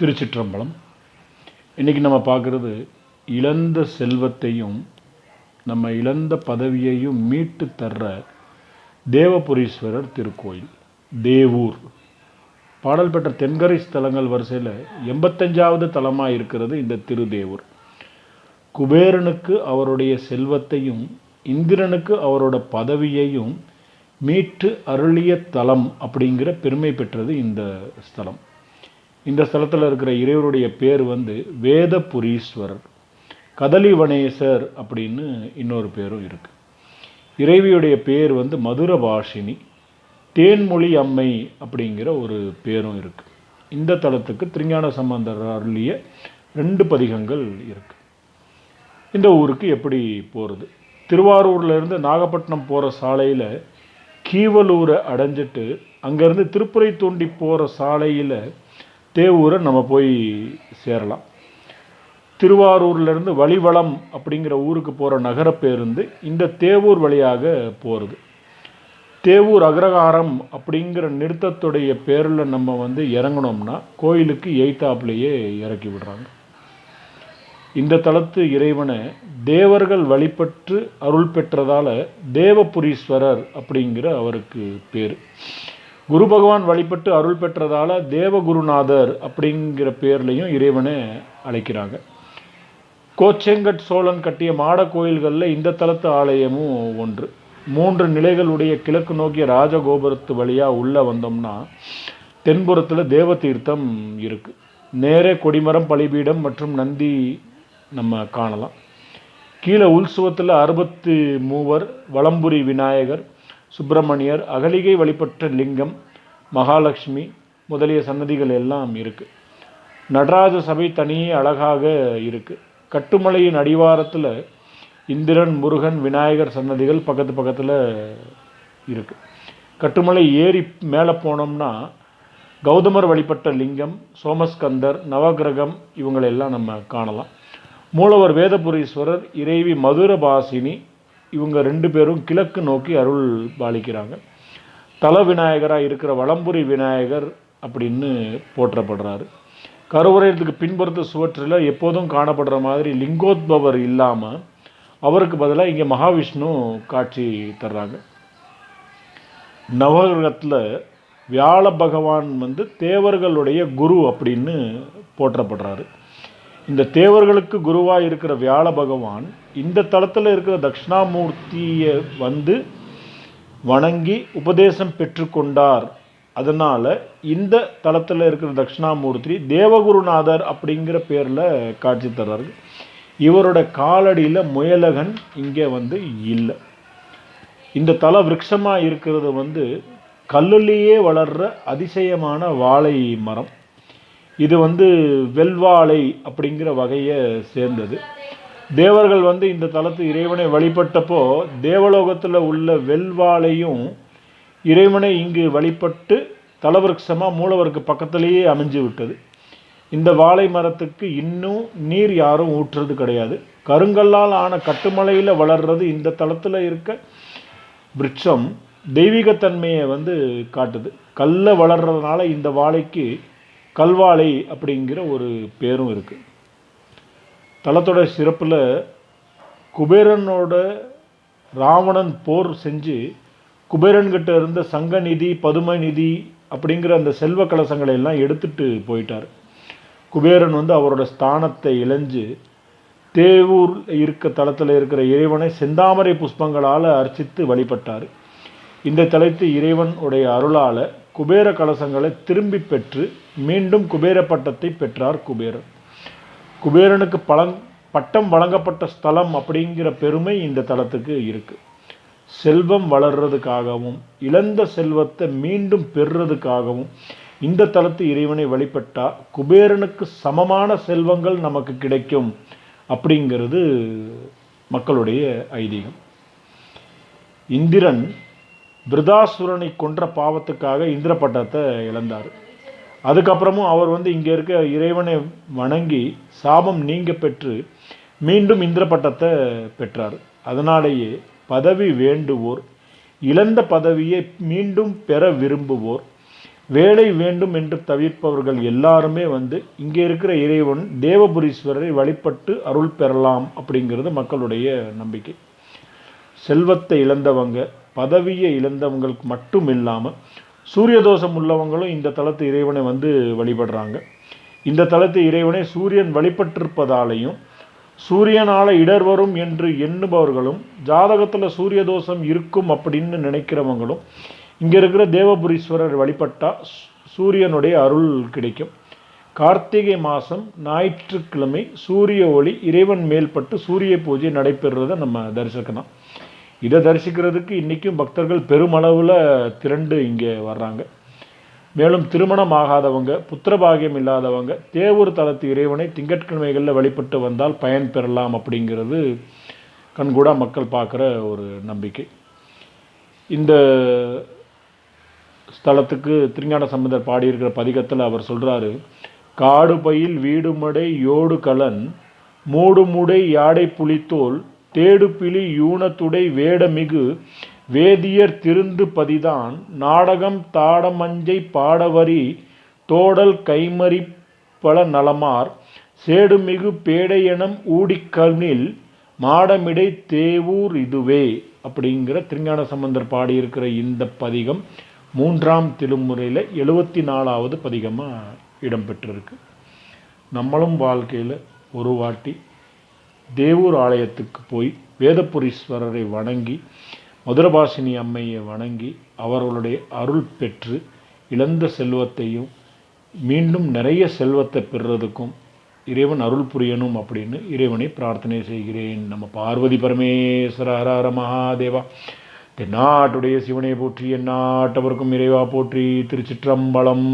திருச்சிற்றம்பலம். இன்றைக்கி நம்ம பார்க்குறது இழந்த செல்வத்தையும் நம்ம இழந்த பதவியையும் மீட்டு தர்ற தேவபுரீஸ்வரர் திருக்கோயில் தேவூர். பாடல் பெற்ற தென்கரை ஸ்தலங்கள் வரிசையில் எண்பத்தஞ்சாவது தலமாக இருக்கிறது இந்த திருதேவூர். குபேரனுக்கு அவருடைய செல்வத்தையும் இந்திரனுக்கு அவரோட பதவியையும் மீட்டு அருளிய தலம் அப்படிங்கிற பெருமை பெற்றது இந்த ஸ்தலம். இந்த ஸ்தலத்தில் இருக்கிற இறைவருடைய பேர் வந்து வேதபுரீஸ்வரர். கதலிவனேசர் அப்படின்னு இன்னொரு பேரும் இருக்குது இறைவியுடைய பேர் வந்து மதுரபாஷினி தேன்மொழி அம்மை அப்படிங்கிற ஒரு பேரும் இருக்குது இந்த தலத்துக்கு திருஞான சம்பந்தர் அருளிய ரெண்டு பதிகங்கள் இருக்குது இந்த ஊருக்கு எப்படி போகிறது திருவாரூர்லேருந்து நாகப்பட்டினம் போகிற சாலையில் கீவலூரை அடைஞ்சிட்டு அங்கேருந்து திருப்புரை தூண்டி போகிற சாலையில் தேவூரை நம்ம போய் சேரலாம். திருவாரூர்லேருந்து வழிவளம் அப்படிங்கிற ஊருக்கு போகிற நகர பேருந்து இந்த தேவூர் வழியாக போகிறது தேவூர் அக்ரகாரம் அப்படிங்கிற நிறுத்தத்துடைய பேரில் நம்ம வந்து இறங்கினோம்னா கோயிலுக்கு எய்தாப்லேயே இறக்கி விடுறாங்க. இந்த தளத்து இறைவனை தேவர்கள் வழிபட்டு அருள் பெற்றதால தேவபுரீஸ்வரர் அப்படிங்கிற அவருக்கு பேர். குரு பகவான் வழிபட்டு அருள் பெற்றதால் தேவகுருநாதர் அப்படிங்கிற பேர்லையும் இறைவனை அழைக்கிறாங்க. கோச்செங்கட் சோழன் கட்டிய மாட கோயில்களில் இந்த தலத்து ஆலயமும் ஒன்று. மூன்று நிலைகளுடைய கிழக்கு நோக்கிய ராஜகோபுரத்து வழியாக உள்ளே வந்தோம்னா தென்புறத்தில் தேவதீர்த்தம் இருக்குது நேரே கொடிமரம் பலிபீடம் மற்றும் நந்தி நம்ம காணலாம். கீழே உள்சுவத்தில் அறுபத்து மூவர் வலம்புரி விநாயகர் சுப்பிரமணியர் அகலிகை வழிபட்ட லிங்கம் மகாலட்சுமி முதலிய சன்னதிகள் எல்லாம் இருக்குது நடராஜ சபை தனியே அழகாக இருக்கு. கட்டுமலையின் அடிவாரத்தில் இந்திரன் முருகன் விநாயகர் சன்னதிகள் பக்கத்து பக்கத்தில் இருக்குது கட்டுமலை ஏறி மேலே போனோம்னா கௌதமர் வழிபட்ட லிங்கம் சோமஸ்கந்தர் நவகிரகம் இவங்களெல்லாம் நம்ம காணலாம். மூலவர் வேதபுரீஸ்வரர் இறைவி மதுரபாசினி இவங்க ரெண்டு பேரும் கிழக்கு நோக்கி அருள் பாலிக்கிறாங்க. தல விநாயகராக இருக்கிற வளம்புரி விநாயகர் அப்படின்னு போற்றப்படுறாரு. கருவறையத்துக்கு பின்புறத்து சுவற்றில் எப்போதும் காணப்படுற மாதிரி லிங்கோத்பவர் இல்லாமல் அவருக்கு பதிலாக இங்கே மகாவிஷ்ணு காட்சி தர்றாங்க. நவகிரகத்தில் வியாழ பகவான் வந்து தேவர்களுடைய குரு அப்படின்னு போற்றப்படுறாரு. இந்த தேவர்களுக்கு குருவாக இருக்கிற வியாழ பகவான் இந்த தளத்தில் இருக்கிற தட்சிணாமூர்த்தியை வந்து வணங்கி உபதேசம் பெற்றுக்கொண்டார். அதனால் இந்த தளத்தில் இருக்கிற தட்சிணாமூர்த்தி தேவகுருநாதர் அப்படிங்கிற பேரில் காட்சி தர்றாரு. இவரோட காலடியில் முயலகன் இங்கே வந்து இல்லை. இந்த தல விருட்சமாக இருக்கிறது வந்து கல்லுலேயே வளர்ற அதிசயமான வாழை மரம். இது வந்து வெல்வாழை அப்படிங்கிற வகையை சேர்ந்தது. தேவர்கள் வந்து இந்த தலத்து இறைவனை வழிபட்டப்போ தேவலோகத்தில் உள்ள வெல்வாழையும் இறைவனை இங்கு வழிபட்டு தலவிருட்சமாக மூலவருக்கு பக்கத்திலேயே அமைஞ்சு விட்டது. இந்த வாழை மரத்துக்கு இன்னும் நீர் யாரும் ஊற்றுறது கிடையாது. கருங்கல்லால் ஆன கட்டுமலையில் வளர்றது இந்த தளத்தில் இருக்க விருட்சம் தெய்வீகத்தன்மையை வந்து காட்டுது. கல்லை வளர்றதுனால இந்த வாழைக்கு கல்வாழை அப்படிங்கிற ஒரு பேரும் இருக்குது தலத்தோட சிறப்பில் குபேரனோட ராவணன் போர் செஞ்சு குபேரன்கிட்ட இருந்த சங்க நிதி பதும நிதி அப்படிங்கிற அந்த செல்வ கலசங்களை எல்லாம் எடுத்துட்டு போயிட்டார். குபேரன் வந்து அவரோட ஸ்தானத்தை இழைஞ்சு தேவூர் இருக்க தளத்தில் இருக்கிற இறைவனை செந்தாமரை புஷ்பங்களால் அர்ச்சித்து வழிபட்டார். இந்த தலைத்து இறைவன் உடைய அருளால் குபேர கலசங்களை திரும்பி பெற்று மீண்டும் குபேர பட்டத்தை பெற்றார் குபேரன். குபேரனுக்கு பழங் பட்டம் வழங்கப்பட்ட ஸ்தலம் அப்படிங்கிற பெருமை இந்த தலத்துக்கு இருக்கு. செல்வம் வளர்றதுக்காகவும் இழந்த செல்வத்தை மீண்டும் பெறுறதுக்காகவும் இந்த தலத்து இறைவனை வழிபட்டா குபேரனுக்கு சமமான செல்வங்கள் நமக்கு கிடைக்கும் அப்படிங்கிறது மக்களுடைய ஐதீகம். இந்திரன் பிருதாசுரனை கொன்ற பாவத்துக்காக இந்திர பட்டத்தை இழந்தார். அதுக்கப்புறமும் அவர் வந்து இங்கே இருக்க இறைவனை வணங்கி சாபம் நீங்க பெற்று மீண்டும் இந்திர பட்டத்தை பெற்றார். அதனாலேயே பதவி வேண்டுவோர் இழந்த பதவியை மீண்டும் பெற விரும்புவோர் வேலை வேண்டும் என்று தவிர்ப்பவர்கள் எல்லாருமே வந்து இங்கே இருக்கிற இறைவன் தேவபுரீஸ்வரரை வழிபட்டு அருள் பெறலாம் அப்படிங்கிறது மக்களுடைய நம்பிக்கை. செல்வத்தை இழந்தவங்க பதவியை இழந்தவங்களுக்கு மட்டும் இல்லாமல் சூரிய தோஷம் உள்ளவங்களும் இந்த தலத்து இறைவனை வந்து வழிபடுறாங்க. இந்த தலத்து இறைவனை சூரியன் வழிபட்டிருப்பதாலையும் சூரியனால் இடர் வரும் என்று எண்ணுபவர்களும் ஜாதகத்தில் சூரிய தோஷம் இருக்கும் அப்படின்னு நினைக்கிறவங்களும் இங்கே இருக்கிற தேவபுரீஸ்வரர் வழிபட்டால் சூரியனுடைய அருள் கிடைக்கும். கார்த்திகை மாதம் ஞாயிற்றுக்கிழமை சூரிய ஒளி இறைவன் மேல்பட்டு சூரிய பூஜை நடைபெறுறதை நம்ம தரிசிக்கலாம். இதை தரிசிக்கிறதுக்கு இன்றைக்கும் பக்தர்கள் பெருமளவில் திரண்டு இங்கே வர்றாங்க. மேலும் திருமணம் ஆகாதவங்க புத்திரபாகியம் இல்லாதவங்க தேவூர் தலத்து இறைவனை திங்கட்கிழமைகளில் வழிபட்டு வந்தால் பயன் பெறலாம் அப்படிங்கிறது கண்கூடா மக்கள் பார்க்குற ஒரு நம்பிக்கை. இந்த ஸ்தலத்துக்கு திருஞான சம்பந்தர் பாடியிருக்கிற பதிகத்தில் அவர் சொல்கிறாரு காடு பயில் வீடுமடை யோடு கலன் மூடுமுடை யாடை புலித்தோல் தேடுபிலி யூனத்துடை வேடமிகு வேதியர் திருந்து பதிதான் நாடகம் தாடமஞ்சை பாடவரி தோடல் கைமறி பல நலமார் சேடுமிகு பேடையனம் ஊடிக்கண்ணில் மாடமிடை தேவூர் இதுவே அப்படிங்கிற திருஞான சம்பந்தர் பாடியிருக்கிற இந்த பதிகம் மூன்றாம் திருமுறையில் எழுபத்தி நாலாவது பதிகமாக இடம்பெற்றிருக்கு. நம்மளும் வாழ்க்கையில் ஒரு வாட்டி தேவூர் ஆலயத்துக்கு போய் வேதபுரீஸ்வரரை வணங்கி மதுரபாசினி அம்மையை வணங்கி அவர்களுடைய அருள் பெற்று இழந்த செல்வத்தையும் மீண்டும் நிறைய செல்வத்தை பெறுறதுக்கும் இறைவன் அருள் புரியணும் அப்படின்னு இறைவனை பிரார்த்தனை செய்கிறேன். நம்ம பார்வதி பரமேஸ்வர ஹர ஹர மகாதேவா. தென்னாட்டுடைய சிவனை போற்றி எந்நாட்டவருக்கும் இறைவா போற்றி திருச்சிற்றம்பலம்.